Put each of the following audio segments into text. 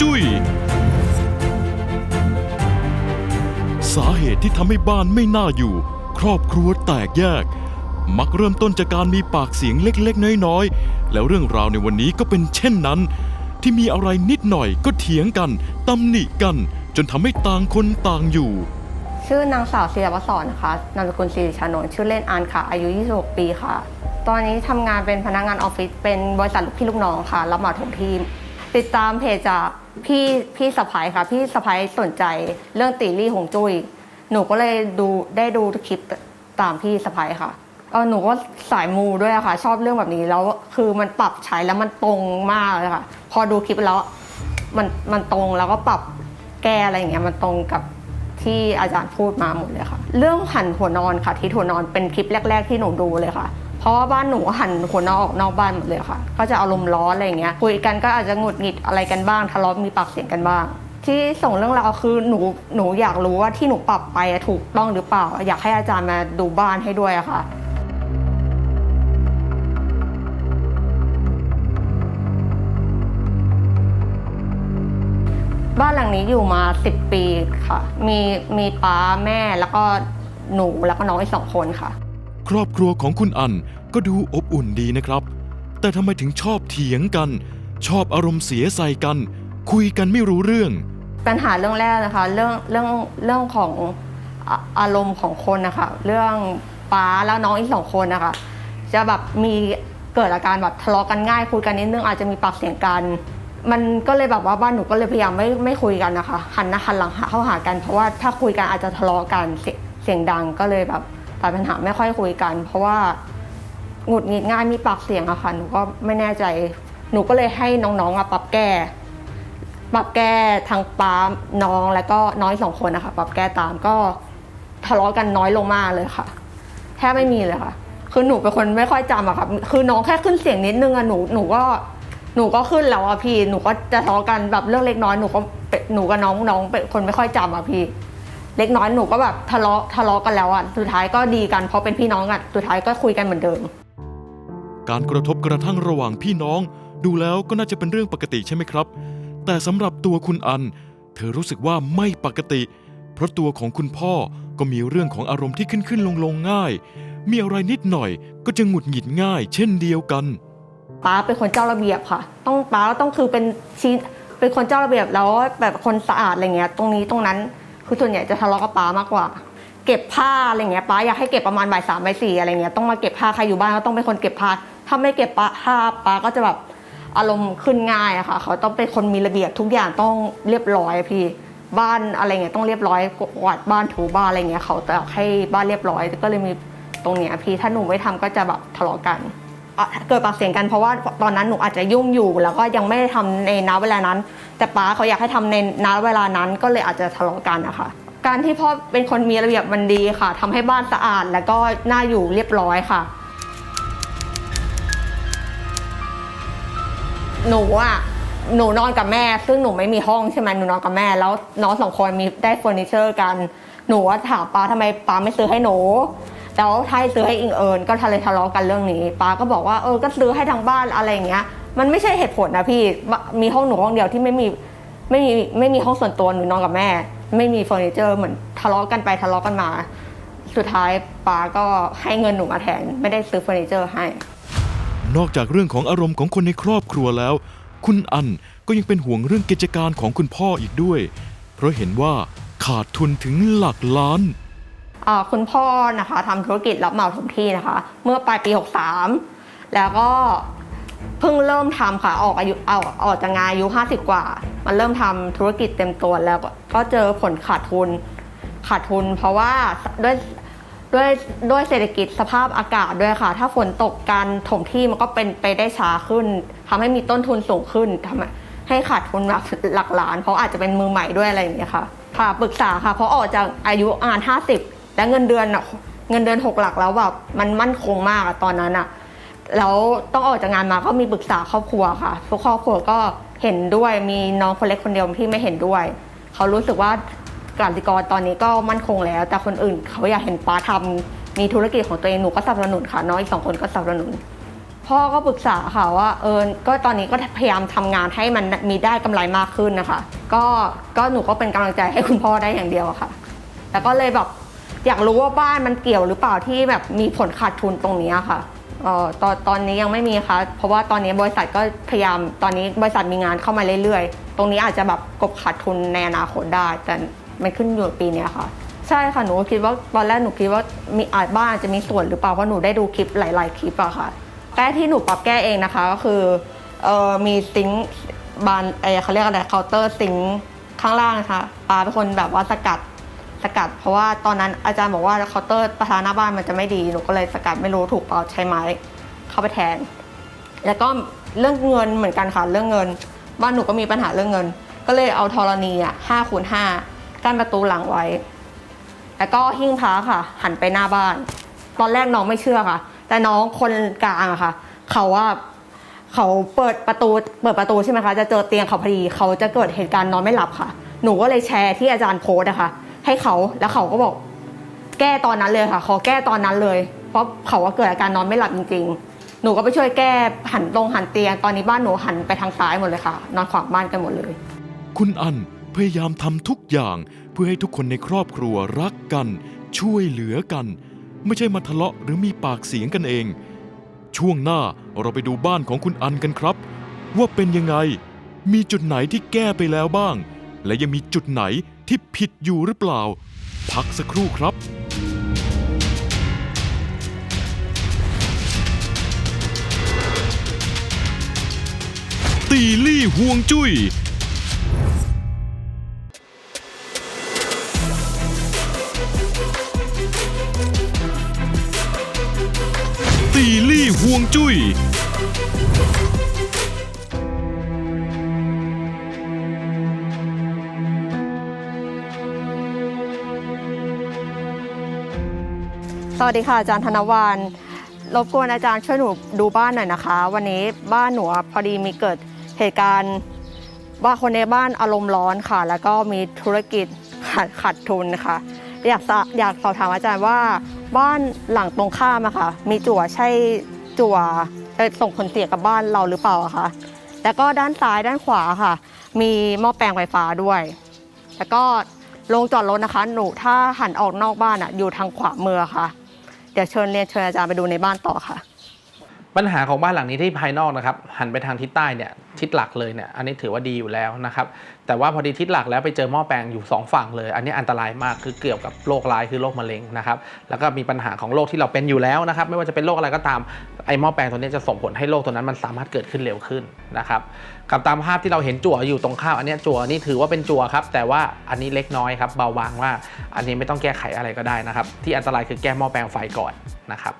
จุย้ยสาเหตุที่ทำให้บ้านไม่น่าอยู่ ครอบครัวแตกแยก มักเริ่มต้นจากการมีปากเสียงเล็กๆ น้อยๆ แล้วเรื่องราวในวันนี้ก็เป็นเช่นนั้น ที่มีอะไรนิดหน่อยก็เถียงกันตำหนิกัน จนทำให้ต่างคนต่างอยู่ ชื่อนางสาวศิรวสรนะคะนามสกุลศิริชานนท์ชื่อเล่นอานค่ะ อายุ 26 ปีค่ะ ตอนนี้ทำงานเป็นพนักงานออฟฟิศเป็นบริษัทลูกพี่ลูกน้องค่ะรับเหมาถมทีม ติดตามเพจจากพี่พี่สะพายค่ะ พี่สะพายสนใจเรื่องตีรี่หงจุ้ยหนูก็เลยดูได้ดูคลิปตามพี่สะพายค่ะเออหนูก็สายมูด้วยอะค่ะ ชอบเรื่องแบบนี้แล้วคือมันปรับใช้แล้วมันตรงมากเลยค่ะ พอดูคลิปแล้วมันมันตรงแล้วก็ปรับแก้อะไรอย่างเงี้ยมันตรงกับที่อาจารย์พูดมาหมดเลยค่ะ เรื่องหันหัวนอนค่ะ ที่หัวนอนเป็นคลิปแรก ๆ ที่หนูดูเลยค่ะ เพราะว่าบ้านหนูหันหัวนอนออกนอกบ้านหมดเลยค่ะ ก็จะอารมณ์ร้อนอะไรเงี้ยคุยกันก็อาจจะหงุดหงิดอะไรกันบ้างทะเลาะมีปากเสียงกันบ้าง ที่ส่งเรื่องราวคือหนูหนูอยากรู้ว่าที่หนูปรับไปอะถูกต้องหรือเปล่า อยากให้อาจารย์มาดูบ้านให้ด้วยอะค่ะบ้านหลังนี้อยู่มา 10 ปีค่ะ มีมีป้าแม่แล้วก็หนูแล้วก็น้องอีกสองคนค่ะ ครอบครัวของคุณอันก็ดูอบอุ่นดีนะครับ แต่ทำไมถึงชอบเถียงกัน ชอบอารมณ์เสียใส่กัน คุยกันไม่รู้เรื่อง ปัญหาเรื่องแรกนะคะ เรื่องเรื่องเรื่องของออารมณ์ของคนนะคะเรื่องป้าแล้วน้องอีกสองคนนะคะจะแบบมีเกิดอาการแบบทะเลาะกันง่ายคุยกันนิดนึงอาจจะมีปากเสียงกัน มันก็เลยแบบว่าบ้านหนูก็เลยพยายามไม่ไม่คุยกันนะคะหันหน้าหันหลังหาเข้าหากันเพราะว่าถ้าคุยกันอาจจะทะเลาะกันเสียเสียงดังก็เลยแบบัดปัญหาไม่ค่อยคุยกัน เพราะว่าหงุดหงิดง่ายมีปากเสียงอะค่ะหนูก็ไม่แน่ใจหนูก็เลยให้น้องๆอะปรับแก้ ปรับแก้ทางป้าน้องแล้วก็น้อยสองคนนะคะปรับแก้ตามก็ทะเลาะกันน้อยลงมากเลยค่ะแทบไม่มีเลยค่ะ คือหนูเป็นคนไม่ค่อยจำอะค่ะคือน้องแค่ขึ้นเสียงนิดนึงอะหนูหนูก็หนูก็ขึ้นแล้วอะพี่ หนูก็จะทะเลาะกันแบบเรื่องเล็กน้อยหนูก็หนูกับน้องน้องเป็นคนไม่ค่อยจำอะพี่ เล็กน้อยหนูก็แบบทะเลาะทะเลาะกันแล้วอะสุดท้ายก็ดีกันเพราะเป็นพี่น้องกันสุดท้ายก็คุยกันเหมือนเดิม การกระทบกระทั่งระหว่างพี่น้อง ดูแล้วก็น่าจะเป็นเรื่องปกติใช่ไหมครับ แต่สำหรับตัวคุณอัน เธอรู้สึกว่าไม่ปกติ เพราะตัวของคุณพ่อก็มีเรื่องของอารมณ์ที่ขึ้นขึ้นลงลงง่าย มีอะไรนิดหน่อยก็จะหงุดหงิดง่าย เช่นเดียวกันป้าเป็นคนเจ้าระเบียบค่ะ ต้องป้าต้องคือเป็นชี้เป็นคนเจ้าระเบียบแล้วแบบคนสะอาดอะไรเงี้ย ตรงนี้ตรงนั้น คือส่วนใหญ่จะทะเลาะกับป้ามากกว่า เก็บผ้าอะไรเงี้ยป้าอยากให้เก็บประมาณบ่ายสามบ่ายสี่อะไรเงี้ยต้องมาเก็บผ้าใครอยู่บ้านก็ต้องเป็นคนเก็บผ้าถ้าไม่เก็บผ้าป้าก็จะแบบอารมณ์ขึ้นง่ายอะค่ะ เขาต้องเป็นคนมีระเบียบทุกอย่างต้องเรียบร้อยพี่บ้านอะไรเงี้ยต้องเรียบร้อยกวาดบ้านถูบ้านอะไรเงี้ยเขาจะให้บ้านเรียบร้อยก็เลยมีตรงเนี้ยพี่ถ้าหนูไม่ทำก็จะแบบทะเลาะกัน เกิดปากเสียงกันเพราะว่าตอนนั้นหนูอาจจะยุ่งอยู่ แล้วก็ยังไม่ได้ทำในณเวลานั้น แต่ป้าเขาอยากให้ทำในณเวลานั้นก็เลยอาจจะทะเลาะกันนะคะการที่พ่อเป็นคนมีระเบียบมันดีค่ะทำให้บ้านสะอาดแล้วก็น่าอยู่เรียบร้อยค่ะ หนูอะหนูนอนกับแม่ ซึ่งหนูไม่มีห้องใช่ไหมหนูนอนกับแม่ แล้วน้องสองคนมีได้เฟอร์นิเจอร์กัน หนูว่าถามป้าทำไมป้าไม่ซื้อให้หนู แล้วถ้าให้ซื้อให้อิงเอิญก็ทะเลทะเลาะกันเรื่องนี้ป้าก็บอกว่าเออก็ซื้อให้ทางบ้านอะไรอย่างเงี้ย มันไม่ใช่เหตุผลนะพี่มีห้องหนูห้องเดียวที่ไม่มีไม่มีไม่มีห้องส่วนตัวหนูนอนกับแม่ ไม่มีเฟอร์นิเจอร์เหมือนทะเลาะกันไปทะเลาะกันมา สุดท้ายป้าก็ให้เงินหนูมาแทนไม่ได้ซื้อเฟอร์นิเจอร์ให้ นอกจากเรื่องของอารมณ์ของคนในครอบครัวแล้ว คุณอันก็ยังเป็นห่วงเรื่องกิจการของคุณพ่ออีกด้วย เพราะเห็นว่าขาดทุนถึงหลักล้าน คุณพ่อนะคะทำธุรกิจรับเหมาถมที่นะคะ เมื่อปลายปี 63 แล้วก็เพิ่งเริ่มทำค่ะออกอายุเอาออกจากงานอายุ 50 กว่า มันเริ่มทำธุรกิจเต็มตัวแล้วก็เจอผลขาดทุนขาดทุน เพราะว่าด้วยด้วยด้วยเศรษฐกิจสภาพอากาศด้วยค่ะ ถ้าฝนตกการถมที่มันก็เป็นไปได้ช้าขึ้นทำให้มีต้นทุนสูงขึ้นทำให้ให้ขาดทุนหลักหลักล้าน เพราะอาจจะเป็นมือใหม่ด้วยอะไรอย่างเงี้ยค่ะ ค่ะปรึกษาค่ะ เพราะออกจากอายุงาน50 และเงินเดือนอะเงินเดือนหกหลักแล้วแบบมันมั่นคงมากอะตอนนั้นอะแล้วต้องออกจากงานมาก็มีปรึกษาครอบครัวค่ะทุกครอบครัวก็เห็นด้วยมีน้องคนเล็กคนเดียวที่ไม่เห็นด้วย เขารู้สึกว่ากสิกรตอนนี้ก็มั่นคงแล้ว แต่คนอื่นเขาอยากเห็นป้าทำมีธุรกิจของตัวเองหนูก็สนับสนุนค่ะ น้องอีกสองคนก็สนับสนุน พ่อก็ปรึกษาค่ะว่าเออก็ตอนนี้ก็พยายามทำงานให้มันมีได้กำไรมากขึ้นนะคะ ก็ก็หนูก็เป็นกำลังใจให้คุณพ่อได้อย่างเดียวค่ะ แล้วก็เลยแบบ อยากรู้ว่าบ้านมันเกี่ยวหรือเปล่าที่แบบมีผลขาดทุนตรงนี้ค่ะออตอนตอนนี้ยังไม่มีค่ะ เพราะว่าตอนนี้บริษัทก็พยายามตอนนี้บริษัทมีงานเข้ามาเรื่อยๆ ตรงนี้อาจจะแบบกบขาดทุนในอนาคตได้ แต่มันขึ้นอยู่ปีนี้ค่ะ ใช่ค่ะหนูคิดว่าตอนแรกหนูคิดว่ามีอาจบ้านจะมีส่วนหรือเปล่าเพราะหนูได้ดูคลิปหลาย ๆ คลิปอะค่ะแก้ที่หนูปรับแก้เองนะคะก็คือเออมีซิงบานเอเขาเรียกอะไรเคาน์เตอร์ซิงข้างล่างนะคะปาเป็นคนแบบว่าสกัด สกัด เพราะว่าตอนนั้นอาจารย์บอกว่าเคาน์เตอร์ประธานหน้าบ้านมันจะไม่ดีหนูก็เลยสกัดไม่รู้ถูกเปล่าใช้ไม้เข้าไปแทน แล้วก็เรื่องเงินเหมือนกันค่ะเรื่องเงิน บ้านหนูก็มีปัญหาเรื่องเงิน ก็เลยเอาธรณีอะห้าคูณห้ากั้นประตูหลังไว้ แล้วก็หิ้งพระค่ะ หันไปหน้าบ้าน ตอนแรกน้องไม่เชื่อค่ะ แต่น้องคนกลางอะค่ะ เขาว่าเขาเปิดประตูเปิดประตูใช่ไหมคะจะเจอเตียงเขาพอดีเขาจะเกิดเหตุการณ์นอนไม่หลับค่ะ หนูก็เลยแชร์ที่อาจารย์โพสอะค่ะ ให้เขาแล้วเขาก็บอก แก้ตอนนั้นเลยค่ะ ขอแก้ตอนนั้นเลย เพราะเขาว่าเกิดอาการนอนไม่หลับจริง ๆ หนูก็ไปช่วยแก้หันตรงหันเตียงตอนนี้บ้านหนูหันไปทางซ้ายหมดเลยค่ะ นอนขวางบ้านกันหมดเลย คุณอันพยายามทำทุกอย่างเพื่อให้ทุกคนในครอบครัวรักกัน ช่วยเหลือกัน ไม่ใช่มาทะเลาะหรือมีปากเสียงกันเอง ช่วงหน้าเราไปดูบ้านของคุณอันกันครับ ว่าเป็นยังไง มีจุดไหนที่แก้ไปแล้วบ้าง และยังมีจุดไหน ที่ผิดอยู่หรือเปล่า พักสักครู่ครับ ตีลี่ห่วงจุย้ยตีลี่ห่วงจุย้ย วัสดีค่ะอาจารย์ธนวันรบกวนอาจารย์ช่วยหนูดูบ้านหน่อยนะคะ วันนี้บ้านหนูพอดีมีเกิดเหตุการณ์ว่าคนในบ้านอารมณ์ร้อนค่ะ แล้วก็มีธุรกิจขาดขาดทุนค่ะ อยากสอยากสอบถามอาจารย์ว่าบ้านหลังตรงข้ามอะค่ะ มีจั่วใช่จั่วส่งผลเสียกับบ้านเราหรือเปล่าะคะแล้วก็ด้านซ้ายด้านขวาค่ะ มีหม้อแปลงไฟฟ้าด้วย แล้วก็ลงจอดรถนะคะ หนูถ้าหันออกนอกบ้านอะอยู่ทางขวามือค่ะ เดี๋ยวเชิญเรียนเชิญอาจารย์ไปดูในบ้านต่อค่ะ ปัญหาของบ้านหลังนี้ที่ภายนอกนะครับหันไปทางทิศใต้เนี่ยทิศหลักเลยเนี่ยอันนี้ถือว่าดีอยู่แล้วนะครับแต่ว่าพอดีทิศหลักแล้วไปเจอหม้อแปลงอยู่ 2 ฝั่งเลย อันนี้อันตรายมากคือเกี่ยวกับโรคร้ายคือโรคมะเร็งนะครับแล้วก็มีปัญหาของโรคที่เราเป็นอยู่แล้วนะครับไม่ว่าจะเป็นโรคอะไรก็ตามไอ้หม้อแปลงตัวนี้จะส่งผลให้โรคตัวนั้นมันสามารถเกิดขึ้นเร็วขึ้นนะครับกับตามภาพที่เราเห็นจั่วอยู่ตรงข้ามอันนี้จั่วนี่ถือว่าเป็นจั่วครับแต่ว่าอันนี้เล็กน้อยครับเบาบางว่าอันนี้ไม่ต้องแก้ไขอะไรก็ได้นะครับที่อันตรายคือแก้หม้อแปลงไฟก่อนนะครับ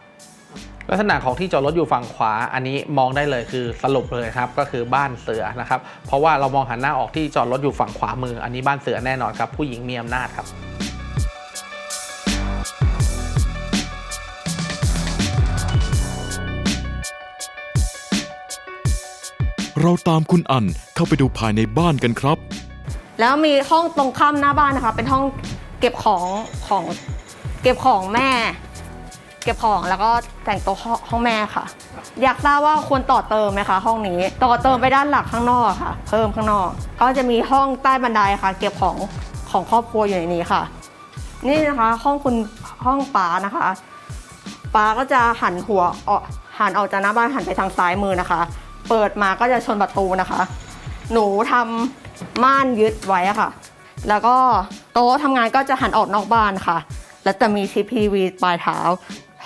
ลักษณะของที่จอดรถอยู่ฝั่งขวา อันนี้มองได้เลยคือสรุปเลยครับก็คือบ้านเสือนะครับ เพราะว่าเรามองหันหน้าออกที่จอดรถอยู่ฝั่งขวามือ อันนี้บ้านเสือแน่นอนครับ ผู้หญิงมีอำนาจครับเราตามคุณอันเข้าไปดูภายในบ้านกันครับ แล้วมีห้องตรงข้ามหน้าบ้านนะคะ เป็นห้องเก็บของของเก็บของแม่ เก็บของแล้วก็แต่งโตัวห้องแม่ค่ะ อยากทราบว่าควรต่อเติมไหมคะห้องนี้ ต่อเติมไปด้านหลักข้างนอกค่ะ เพิ่มข้างนอก ก็จะมีห้องใต้บันไดค่ะ เก็บของของครอบครัวอยู่ในนี้ค่ะ นี่นะคะห้องคุณห้องป๋านะคะป๋าก็จะหันหัวออกหันออกจากหน้าบ้านหันไปทางซ้ายมือนะคะ เปิดมาก็จะชนประตูนะคะ หนูทำม่านยึดไว้ค่ะ แล้วก็โต๊ะทำงานก็จะหันออกนอกบ้านค่ะ แล้วจะมีชิปทีวีปลายเท้า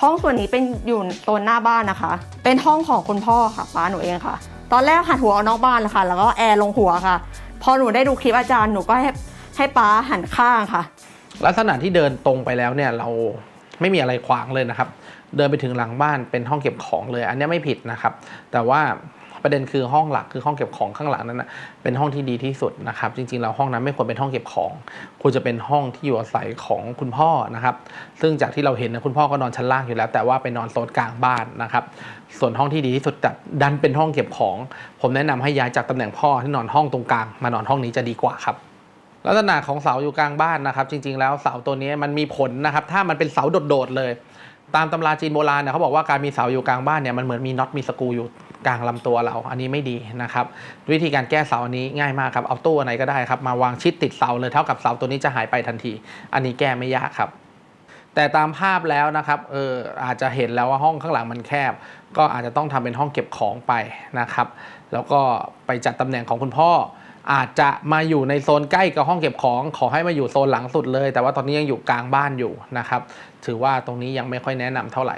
ห้องส่วนนี้เป็นอยู่โซนหน้าบ้านนะคะ เป็นห้องของคุณพ่อค่ะป้าหนูเองค่ะ ตอนแรกหันหัวออกนอกบ้านแลยค่ะ แล้วก็แอร์ลงหัวค่ะ พอหนูได้ดูคลิปอาจารย์หนูก็ให้ให้ป้าหันข้างค่ะ ลักษณะที่เดินตรงไปแล้วเนี่ยเราไม่มีอะไรขวางเลยนะครับ เดินไปถึงหลังบ้านเป็นห้องเก็บของเลย อันนี้ไม่ผิดนะครับ แต่ว่า ประเด็นคือห้องหลักคือห้องเก็บของข้างหลังนั้นนะเป็นห้องที่ดีที่สุดนะครับจริงๆแล้วห้องนั้นไม่ควรเป็นห้องเก็บของ ควรจะเป็นห้องที่อยู่อาศัยของคุณพ่อนะครับซึ่งจากที่เราเห็นนะคุณพ่อก็นอนชั้นล่างอยู่แล้ว แต่ว่าไปนอนโซนกลางบ้านนะครับส่วนห้องที่ดีที่สุดจัดดันเป็นห้องเก็บของ ผมแนะนำให้ย้ายจากตำแหน่งพ่อที่นอนห้องตรงกลาง มานอนห้องนี้จะดีกว่าครับลักษณะของเสาอยู่กลางบ้านนะครับ จริง ๆ แล้วเสาตัวนี้มันมีผลนะครับ ถ้ามันเป็นเสาโดดๆเลย ตามตำราจีนโบราณเนี่ยเขาบอกว่าการมีเสาอยู่กลางบ้านเนี่ยมันเหมือนมีน็อตมีสกูอยู่กลางลำตัวเรา อันนี้ไม่ดีนะครับ วิธีการแก้เสาอันนี้ง่ายมากครับ เอาตู้อะไรก็ได้ครับ มาวางชิดติดเสาเลยเท่ากับเสาตัวนี้จะหายไปทันที อันนี้แก้ไม่ยากครับ แต่ตามภาพแล้วนะครับเอออาจจะเห็นแล้วว่าห้องข้างหลังมันแคบ ก็อาจจะต้องทำเป็นห้องเก็บของไปนะครับ แล้วก็ไปจัดตำแหน่งของคุณพ่อ อาจจะมาอยู่ในโซนใกล้กับห้องเก็บของ ขอให้มาอยู่โซนหลังสุดเลย แต่ว่าตอนนี้ยังอยู่กลางบ้านอยู่นะครับ ถือว่าตรงนี้ยังไม่ค่อยแนะนำเท่าไหร่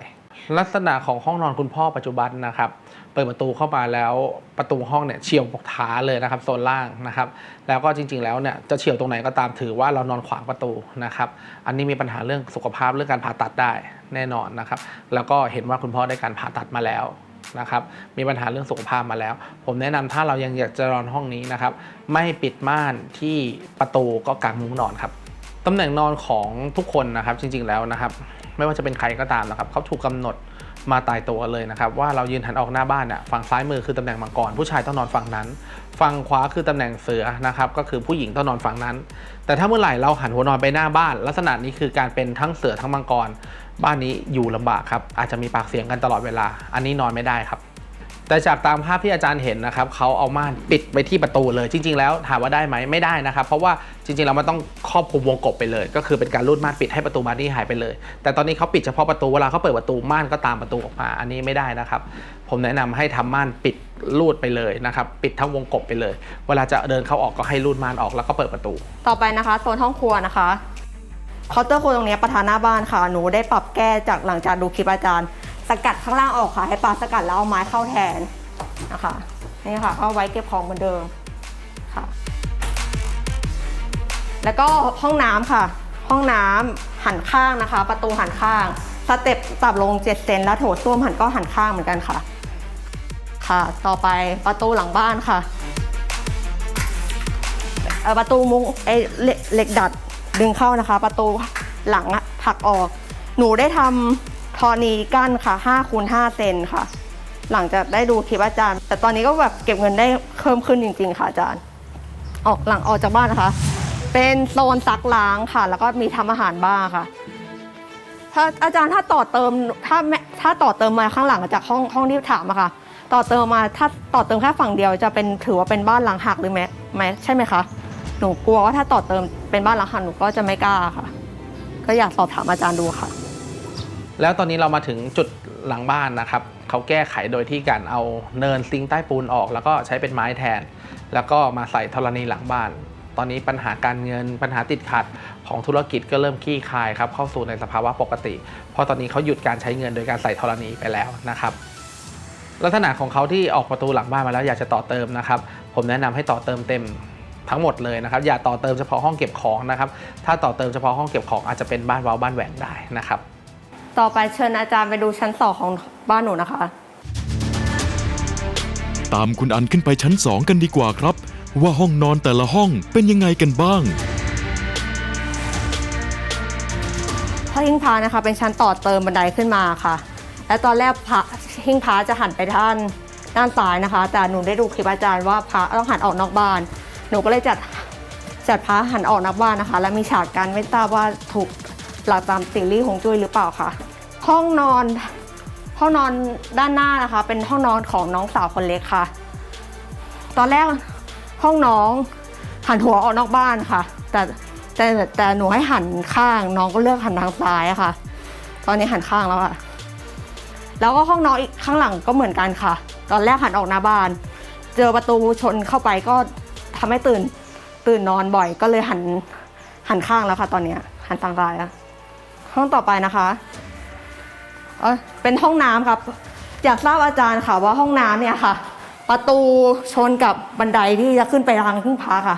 ลักษณะของห้องนอนคุณพ่อปัจจุบันนะครับ เปิดประตูเข้ามาแล้วประตูห้องเนี่ยเฉียวปกขาเลยนะครับโซนล่างนะครับ แล้วก็จริง ๆ แล้วเนี่ยจะเฉียวตรงไหนก็ตามถือว่าเรานอนขวางประตูนะครับ อันนี้มีปัญหาเรื่องสุขภาพเรื่องการผ่าตัดได้แน่นอนนะครับ แล้วก็เห็นว่าคุณพ่อได้การผ่าตัดมาแล้ว นะครับมีปัญหาเรื่องสุขภาพมาแล้ว ผมแนะนำถ้าเรายังอยากจะนอนห้องนี้นะครับ ไม่ปิดม่านที่ประตูก็กางมุ้งนอนครับตำแหน่งนอนของทุกคนนะครับจริง ๆแล้วนะครับ ไม่ว่าจะเป็นใครก็ตามนะครับเขาถูกกำหนดมาตายตัวเลยนะครับ ว่าเรายืนหันออกหน้าบ้านเนี่ยฝั่งซ้ายมือคือตำแหน่งมังกรผู้ชายต้องนอนฝั่งนั้น ฝั่งขวาคือตำแหน่งเสือนะครับก็คือผู้หญิงต้องนอนฝั่งนั้น แต่ถ้าเมื่อไหร่เราหันหัวนอนไปหน้าบ้าน ลักษณะนี้คือการเป็นทั้งเสือทั้งมังกร บ้านนี้อยู่ลำบากครับอาจจะมีปากเสียงกันตลอดเวลา อันนี้นอนไม่ได้ครับแต่จากตามภาพที่อาจารย์เห็นนะครับเขาเอาม่านปิดไปที่ประตูเลย จริง ๆ แล้วถามว่าได้ไหมไม่ได้นะครับ เพราะว่าจริงๆแล้วมันต้องครอบคลุมวงกบไปเลย ก็คือเป็นการรูดม่านปิดให้ประตูบานนี้หายไปเลย แต่ตอนนี้เขาปิดเฉพาะประตูเวลาเขาเปิดประตูม่านก็ตามประตูออกมา อันนี้ไม่ได้นะครับ ผมแนะนำให้ทำม่านปิดรูดไปเลยนะครับปิดทั้งวงกบไปเลย เวลาจะเดินเข้าออกก็ให้รูดม่านออกแล้วก็เปิดประตู ต่อไปนะคะโซนห้องครัวนะคะ เคาน์เตอร์ครัวตรงนี้ประธานหน้าบ้านค่ะ หนูได้ปรับแก้จากหลังจากดูคลิปอาจารย์ สกัดข้างล่างออกค่ะ ให้ปลาสกัดแล้วเอาไม้เข้าแทนนะคะนี่ค่ะเอาไว้เก็บของเหมือนเดิมค่ะ แล้วก็ห้องน้ำค่ะ ห้องน้ำหันข้างนะคะ ประตูหันข้างสเต็ปปรับลง7เซนแล้วโถส้วมหันก็หันข้างเหมือนกันค่ะ ค่ะ ต่อไปประตูหลังบ้านค่ะเอ่อประตูมุ้งไอ้เหล็กเหล็กดัด ดึงเข้านะคะ ประตูหลังผลักออก หนูได้ทำทอนีกั้นค่ะ5คูณ5เซนค่ะ หลังจากได้ดูคลิปอาจารย์ แต่ตอนนี้ก็แบบเก็บเงินได้เพิ่มขึ้นจริง ๆ ค่ะอาจารย์ ออกหลังออกจากบ้านนะคะ เป็นโซนซักล้างค่ะ แล้วก็มีทำอาหารบ้างค่ะถ้าอาจารย์ถ้าต่อเติมถ้าถ้าต่อเติมมาข้างหลังจากห้องห้องที่ถามอะค่ะ ต่อเติมมาถ้าต่อเติมแค่ฝั่งเดียวจะเป็นถือว่าเป็นบ้านหลังหักหรือไม่ไหมใช่ไหมคะ หนูกลัวว่าถ้าต่อเติมเป็นบ้านหลังหักหนูก็จะไม่กล้าค่ะ ก็อยากสอบถามอาจารย์ดูค่ะ แล้วตอนนี้เรามาถึงจุดหลังบ้านนะครับเขาแก้ไขโดยที่การเอาเนินซิงใต้ปูนออก แล้วก็ใช้เป็นไม้แทน แล้วก็มาใส่ธรณีหลังบ้าน ตอนนี้ปัญหาการเงินปัญหาติดขัดของธุรกิจก็เริ่มคลี่คลายครับเข้าสู่ในสภาวะปกติ เพราะตอนนี้เขาหยุดการใช้เงินโดยการใส่ธรณีไปแล้วนะครับลักษณะของเขาที่ออกประตูหลังบ้านมาแล้วอยากจะต่อเติมนะครับ ผมแนะนำให้ต่อเติมเต็ม ทั้งหมดเลยนะครับอย่าต่อเติมเฉพาะห้องเก็บของนะครับถ้าต่อเติมเฉพาะห้องเก็บของอาจจะเป็นบ้านเว้าบ้านแหว่งได้นะครับ ต่อไปเชิญอาจารย์ไปดูชั้นสองของบ้านหนูนะคะ ตามคุณอันขึ้นไปชั้นสองกันดีกว่าครับ ว่าห้องนอนแต่ละห้องเป็นยังไงกันบ้างถ้าหิ้งพระนะคะเป็นชั้นต่อเติมบันไดขึ้นมาค่ะ และตอนแรกพระหิ้งพระจะหันไปด้านด้านซ้ายนะคะ แต่หนูได้ดูคลิปอาจารย์ว่าพระต้องหันออกนอกบ้าน หนูก็เลยจัดจัดพระหันออกนอกบ้านนะคะ และมีฉากกันไม่ทราบว่าถูกหลักตามซีรีส์ของจุ้ยหรือเปล่าค่ะ ห้องนอนห้องนอนด้านหน้านะคะ เป็นห้องนอนของน้องสาวคนเล็กค่ะ ตอนแรกห้องน้องหันหัวออกนอกบ้านค่ะ แต่แต่แต่หนูให้หันข้าง น้องก็เลือกหันทางซ้ายะค่ะ ตอนนี้หันข้างแล้วค่ะ แล้วก็ห้องน้องอีกข้างหลังก็เหมือนกันค่ะ ตอนแรกหันออกหน้าบ้าน เจอประตูชนเข้าไปก็ ทำให้ตื่นตื่นนอนบ่อยก็เลยหันหันข้างแล้วค่ะ ตอนเนี้ยหันทางซ้ายอะห้องต่อไปนะคะเอยเป็นห้องน้ำครับ อยากทราบอาจารย์ค่ะว่าห้องน้ำเนี่ยค่ะ ประตูชนกับบันไดที่จะขึ้นไปทางขึ้นพักค่ะ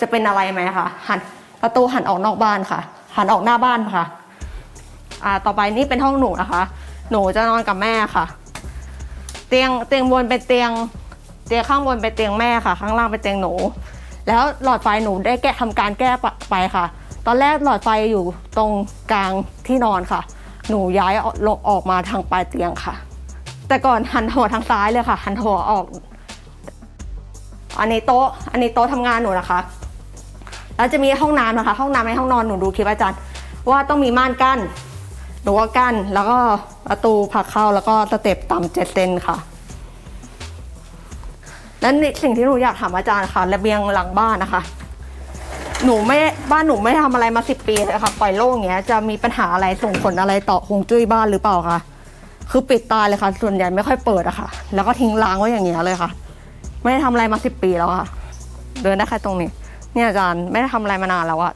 จะเป็นอะไรไหมคะหันประตูหันออกนอกบ้านค่ะ หันออกหน้าบ้านค่ะอ่าต่อไปนี่เป็นห้องหนูนะคะ หนูจะนอนกับแม่ค่ะ เตียงเตียงบนเป็นเตียง เตียงข้างบนเป็นเตียงแม่ค่ะ ข้างล่างเป็นเตียงหนู แล้วหลอดไฟหนูได้แก้ทำการแก้ไปค่ะ ตอนแรกหลอดไฟอยู่ตรงกลางที่นอนค่ะ หนูย้ายออกลงออกมาทางปลายเตียงค่ะ แต่ก่อนหันหัวทางซ้ายเลยค่ะ หันหัวออก อันนี้โต๊ะ อันนี้โต๊ะทำงานหนูนะคะ แล้วจะมีห้องน้ำนะคะ ห้องน้ำในห้องนอนหนูดูคลิปอาจารย์ ว่าต้องมีม่านกั้นหนูก็กั้นแล้วก็ประตูผักเข้าแล้วก็สเต็ปต่ำเจ็ดเซนค่ะ และนี่สิ่งที่หนูอยากถามอาจารย์ค่ะระเบียงหลังบ้านนะคะ หนูไม่บ้านหนูไม่ได้ทำอะไรมาสิบปีเลยค่ะปล่อยโล่งอย่างเงี้ยจะมีปัญหาอะไรส่งผลอะไรต่อคงจุ้ยบ้านหรือเปล่าคะคือปิดตายเลยค่ะ ส่วนใหญ่ไม่ค่อยเปิดอะค่ะ แล้วก็ทิ้งร้างไว้อย่างเงี้ยเลยค่ะ ไม่ได้ทำอะไรมาสิบปีแล้วค่ะ เดินได้แค่ตรงนี้ เนี่ยอาจารย์ไม่ได้ทำอะไรมานานแล้วอะ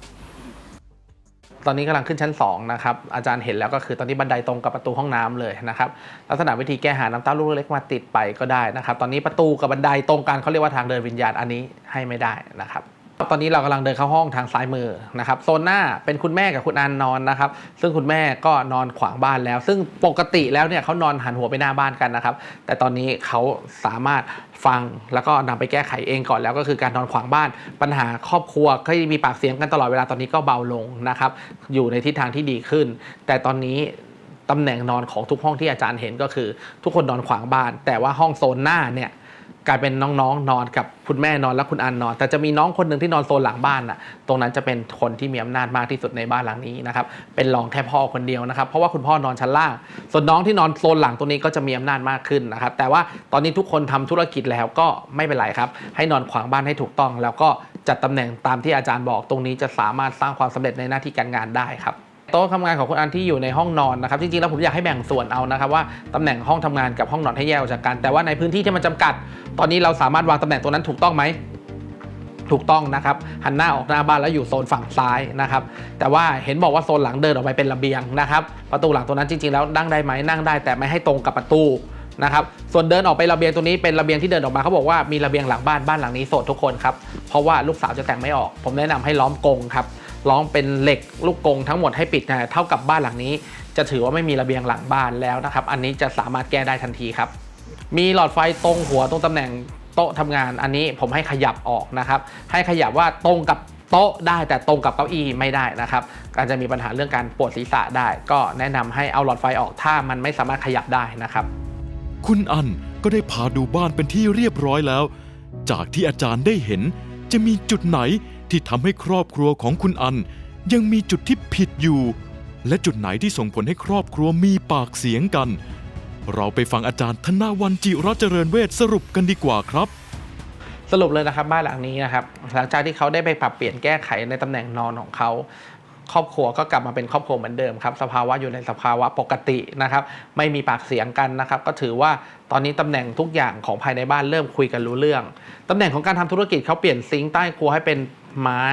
ตอนนี้กำลังขึ้นชั้น2นะครับอาจารย์เห็นแล้วก็คือตอนนี้บันไดตรงกับประตูห้องน้ำเลยนะครับลักษณะวิธีแก้หาน้ำเต้าลูกเล็กมาติดไปก็ได้นะครับ ตอนนี้ประตูกับบันไดตรงกันเขาเรียกว่าทางเดินวิญญาณอันนี้ให้ไม่ได้นะครับ ตอนนี้เรากำลังเดินเข้าห้องทางซ้ายมือนะครับโซนหน้าเป็นคุณแม่กับคุณอันนอนนะครับ ซึ่งคุณแม่ก็นอนขวางบ้านแล้ว ซึ่งปกติแล้วเนี่ยเขานอนหันหัวไปหน้าบ้านกันนะครับ แต่ตอนนี้เขาสามารถฟังแล้วก็นำไปแก้ไขเองก่อนแล้วก็คือการนอนขวางบ้าน ปัญหาครอบครัวที่มีปากเสียงกันตลอดเวลาตอนนี้ก็เบาลงนะครับ อยู่ในทิศทางที่ดีขึ้น แต่ตอนนี้ตำแหน่งนอนของทุกห้องที่อาจารย์เห็นก็คือ ทุกคนนอนขวางบ้าน แต่ว่าห้องโซนหน้าเนี่ย กลายเป็นน้องๆนอนกับคุณแม่นอนและคุณอันนอน แต่จะมีน้องคนหนึ่งที่นอนโซนหลังบ้านน่ะตรงนั้นจะเป็นคนที่มีอำนาจมากที่สุดในบ้านหลังนี้นะครับเป็นรองแค่พ่อคนเดียวนะครับ เพราะว่าคุณพ่อนอนชั้นล่าง ส่วนน้องที่นอนโซนหลังตรงนี้ก็จะมีอำนาจมากขึ้นนะครับ แต่ว่าตอนนี้ทุกคนทำธุรกิจแล้วก็ไม่เป็นไรครับ ให้นอนขวางบ้านให้ถูกต้อง แล้วก็จัดตำแหน่งตามที่อาจารย์บอกตรงนี้จะสามารถสร้างความสำเร็จในหน้าที่การงานได้ครับ โต๊ะทำงานของคุณอันที่อยู่ในห้องนอนนะครับจริงๆแล้วผมอยากให้แบ่งส่วนเอานะครับว่าตำแหน่งห้องทำงานกับห้องนอนให้แยกออกจากกัน แต่ว่าในพื้นที่ที่มันจำกัด ตอนนี้เราสามารถวางตำแหน่งตรงนั้นถูกต้องไหมถูกต้องนะครับหันหน้าออกหน้าบ้านแล้วอยู่โซนฝั่งซ้ายนะครับแต่ว่าเห็นบอกว่าโซนหลังเดินออกไปเป็นระเบียงนะครับประตูหลังตัวนั้นจริงๆแล้วนั่งได้ไหมนั่งได้ แต่ไม่ให้ตรงกับประตูนะครับส่วนเดินออกไประเบียงตัวนี้เป็นระเบียงที่เดินออกมาเขาบอกว่ามีระเบียงหลังบ้านบ้านหลังนี้โสดทุกคนครับเพราะว่าลูกสาวจะแต่งไม่ออก ผมแนะนำให้ล้อมกรงครับ ล้อมเป็นเหล็กลูกกงทั้งหมดให้ปิดนะเท่ากับบ้านหลังนี้ จะถือว่าไม่มีระเบียงหลังบ้านแล้วนะครับ อันนี้จะสามารถแก้ได้ทันทีครับ มีหลอดไฟตรงหัวตรงตำแหน่งโต๊ะทำงานอันนี้ผมให้ขยับออกนะครับ ให้ขยับว่าตรงกับโต๊ะได้แต่ตรงกับเก้าอี้ไม่ได้นะครับการจะมีปัญหาเรื่องการปวดศีรษะได้ ก็แนะนำให้เอาหลอดไฟออกถ้ามันไม่สามารถขยับได้นะครับ คุณอันก็ได้พาดูบ้านเป็นที่เรียบร้อยแล้ว จากที่อาจารย์ได้เห็นจะมีจุดไหน ที่ทำให้ครอบครัวของคุณอัน ยังมีจุดที่ผิดอยู่ และจุดไหนที่ส่งผลให้ครอบครัวมีปากเสียงกัน เราไปฟังอาจารย์ธนวันจิรเจริญเวชสรุปกันดีกว่าครับ สรุปเลยนะครับบ้านหลังนี้นะครับ หลังจากที่เขาได้ไปปรับเปลี่ยนแก้ไขในตำแหน่งนอนของเขาครอบครัวก็กลับมาเป็นครอบครัวเหมือนเดิมครับสภาวะอยู่ในสภาวะปกตินะครับ ไม่มีปากเสียงกันนะครับ ก็ถือว่าตอนนี้ตำแหน่งทุกอย่างของภายในบ้านเริ่มคุยกันรู้เรื่องตำแหน่งของการทำธุรกิจเขาเปลี่ยนซิงค์ใต้ครัวให้เป็น ไม้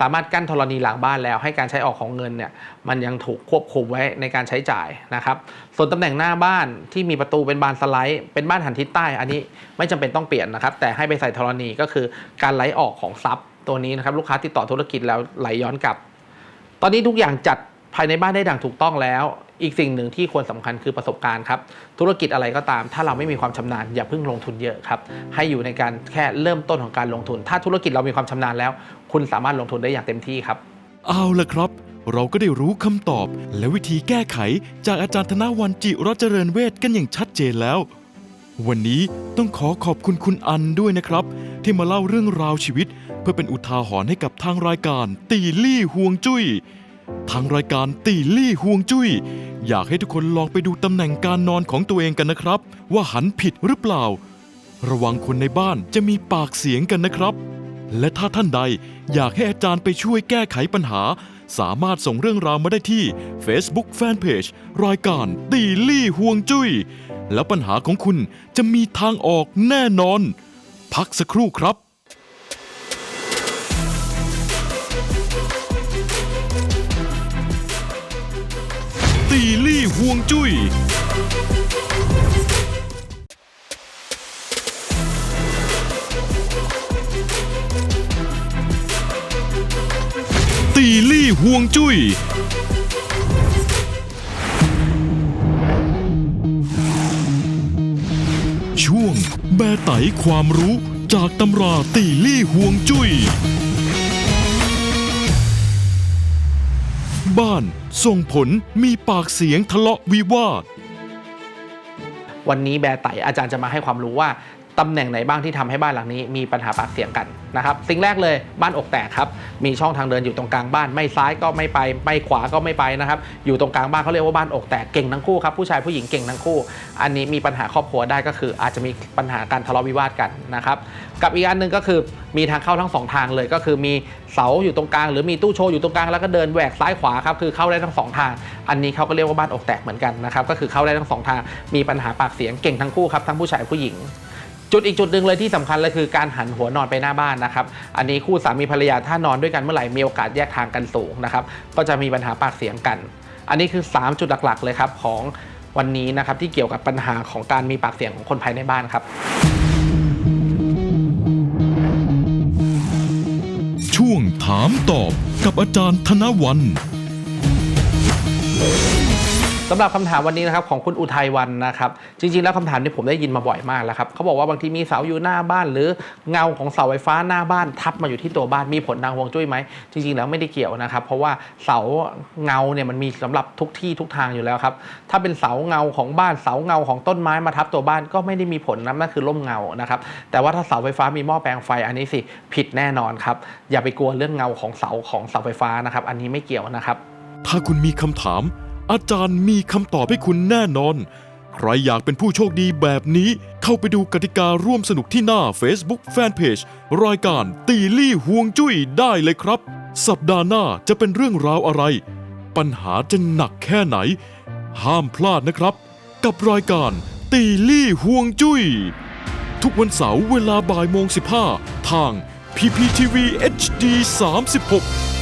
สามารถกั้นธรณีหลังบ้านแล้ว ให้การใช้ออกของเงินเนี่ยมันยังถูกควบคุมไว้ในการใช้จ่ายนะครับ ส่วนตำแหน่งหน้าบ้านที่มีประตูเป็นบานสไลด์ เป็นบ้านหันทิศใต้ อันนี้ไม่จำเป็นต้องเปลี่ยนนะครับ แต่ให้ไปใส่ธรณีก็คือการไหลออกของทรัพย์ตัวนี้นะครับลูกค้าติดต่อธุรกิจแล้วไหลย้อนกลับ ตอนนี้ทุกอย่างจัดภายในบ้านได้ดังถูกต้องแล้ว อีกสิ่งหนึ่งที่ควรสำคัญคือประสบการณ์ครับ ธุรกิจอะไรก็ตาม ถ้าเราไม่มีความชำนาญอย่าเพิ่งลงทุนเยอะครับ ให้อยู่ในการแค่เริ่มต้นของการลงทุน ถ้าธุรกิจเรามีความชำนาญแล้ว คุณสามารถลงทุนได้อย่างเต็มที่ครับ เอาละครับ เราก็ได้รู้คำตอบ และวิธีแก้ไขจากอาจารย์ธนวันจิรเจริญเวชกันอย่างชัดเจนแล้ว วันนี้ต้องขอขอบคุณคุณอันด้วยนะครับ ที่มาเล่าเรื่องราวชีวิต เพื่อเป็นอุทาหรณ์ให้กับทางรายการ ตีลี่ห่วงจุย้ย ทางรายการตีลี่ห่วงจุย้ย อยากให้ทุกคนลองไปดูตำแหน่งการนอนของตัวเองกันนะครับ ว่าหันผิดหรือเปล่า ระวังคนในบ้านจะมีปากเสียงกันนะครับ และถ้าท่านใดอยากให้อาจารย์ไปช่วยแก้ไขปัญหา สามารถส่งเรื่องราวมาได้ที่ Facebook Fanpage รายการตีลี่ห่วงจุย้ย แล้วปัญหาของคุณจะมีทางออกแน่นอน พักสักครู่ครับ ห่วงจุย้ยตีลี่ห่วงจุย้ยช่วงแบไตความรู้จากตำราตีลี่ห่วงจุย้ย บ้านส่งผลมีปากเสียงทะเลาะวิวาท วันนี้แบร์ไตอาจารย์จะมาให้ความรู้ว่า ตำแหน่งไหนบ้างที่ทำให้บ้านหลังนี้มีปัญหาปากเสียงกันนะครับสิ่งแรกเลยบ้านอกแตกครับมีช่องทางเดินอยู่ตรงกลางบ้านไม่ซ้ายก็ไม่ไปไม่ขวาก็ไม่ไปนะครับอยู่ตรงกลางบ้านเขาเรียกว่าบ้านอกแตกเก่งทั้งคู่ครับผู้ชายผู้หญิงเก่งทั้งคู่ อันนี้มีปัญหาครอบครัวได้ก็คือ อาจจะมีปัญหาการทะเลาะวิวาทกันนะครับกับอีกอันหนึ่งก็คือมีทางเข้าทั้งสองทางเลยก็คือมีเสาอยู่ตรงกลาง หรือมีตู้โชว์อยู่ตรงกลางแล้วก็เดินแหวกซ้ายขวาครับคือเข้าได้ทั้งสองทาง อันนี้เขาก็เรียกว่าบ้านอกแตกเหมือนกันนะครับก็คือเข้าได้ทั้งสองทางมีปัญหาปากเสียงเก่งทั้งคู่ครับทั้งผู้ชายผู้หญิง จุดอีกจุดหนึ่งเลยที่สำคัญเลยคือการหันหัวนอนไปหน้าบ้านนะครับ อันนี้คู่สามีภรรยาถ้านอนด้วยกันเมื่อไหร่มีโอกาสแยกทางกันสูงนะครับ ก็จะมีปัญหาปากเสียงกัน อันนี้คือ 3 จุดหลักๆ เลยครับของวันนี้นะครับที่เกี่ยวกับปัญหาของการมีปากเสียงของคนภายในบ้านครับ ช่วงถามตอบกับอาจารย์ธนวัน สำหรับคำถามวันนี้นะครับของคุณอุทัยวันนะครับจริงๆแล้วคำถามนี้ผมได้ยินมาบ่อยมากแล้วครับเขาบอกว่าบางทีมีเสาอยู่หน้าบ้าน หรือเงาของเสาไฟฟ้าหน้าบ้านทับมาอยู่ที่ตัวบ้านมีผลทางฮวงจุ้ยไหมจริงๆแล้วไม่ได้เกี่ยวนะครับ เพราะว่าเสาเงาเนี่ยมันมีสำหรับทุกที่ทุกทางอยู่แล้วครับถ้าเป็นเสาเงาของบ้านเสาเงาของต้นไม้มาทับตัวบ้านก็ไม่ได้มีผลนะนั่นคือร่มเงานะครับแต่ว่าถ้าเสาไฟฟ้ามีหม้อแปลงไฟอันนี้สิผิดแน่นอนครับอย่าไปกลัวเรื่องเงาของเสาของเสาไฟฟ้านะครับอันนี้ไม่เกี่ยวนะครับ ถ้าคุณมีคำถาม อาจารย์มีคำตอบให้คุณแน่นอน ใครอยากเป็นผู้โชคดีแบบนี้ เข้าไปดูกติการ่วมสนุกที่หน้า Facebook Fanpage รายการตีลี่ห่วงจุ้ยได้เลยครับ สัปดาห์หน้าจะเป็นเรื่องราวอะไร ปัญหาจะหนักแค่ไหน ห้ามพลาดนะครับ กับรายการตีลี่ห่วงจุ้ย ทุกวันเสาร์เวลาบ่ายโมง15 ทาง PPTV HD 36